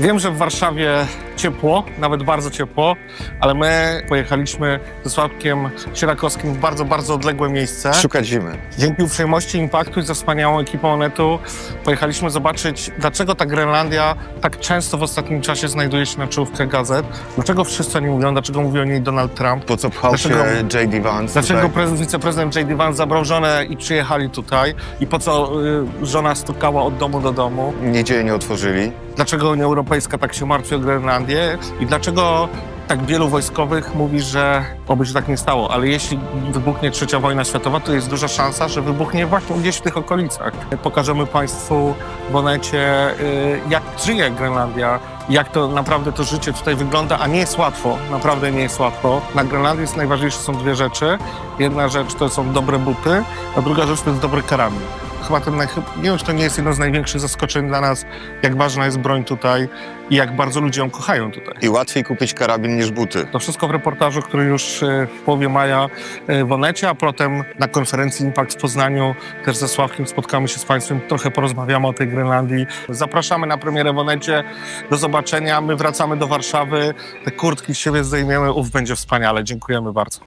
Wiem, że w Warszawie ciepło, nawet bardzo ciepło, ale my pojechaliśmy ze Sławkiem Sierakowskim w bardzo, bardzo odległe miejsce. Szukać zimy. Dzięki uprzejmości Impaktu i ze wspaniałą ekipą Onetu pojechaliśmy zobaczyć, dlaczego ta Grenlandia tak często w ostatnim czasie znajduje się na czołówkach gazet. Dlaczego wszyscy o niej mówią, dlaczego mówi o niej Donald Trump. Po co pchał Dlaczego- się J.D. Vance Dlaczego prezes, wiceprezydent J.D. Vance zabrał żonę i przyjechali tutaj? I po co y, żona stukała od domu do domu? Niedzielę nie otworzyli. Dlaczego Unia Europejska tak się martwi o Grenlandię? I dlaczego tak wielu wojskowych mówi, że oby się tak nie stało? Ale jeśli wybuchnie trzecia wojna światowa, to jest duża szansa, że wybuchnie właśnie gdzieś w tych okolicach. Pokażemy Państwu w Onecie, y, jak żyje Grenlandia, jak to naprawdę to życie tutaj wygląda, a nie jest łatwo, naprawdę nie jest łatwo. Na Grenlandii najważniejsze są dwie rzeczy. Jedna rzecz to są dobre buty, a druga rzecz to jest dobry karabin. Chyba ten, najchyb- nie wiem, czy to nie jest jedno z największych zaskoczeń dla nas, jak ważna jest broń tutaj i jak bardzo ludzie ją kochają tutaj. I łatwiej kupić karabin niż buty. To wszystko w reportażu, który już e, w połowie maja e, w Onecie, a potem na konferencji Impact w Poznaniu też ze Sławkiem spotkamy się z Państwem, trochę porozmawiamy o tej Grenlandii. Zapraszamy na premierę w Onecie. Do zobaczenia. My wracamy do Warszawy. Te kurtki z siebie zdejmiemy. Ów będzie wspaniale. Dziękujemy bardzo.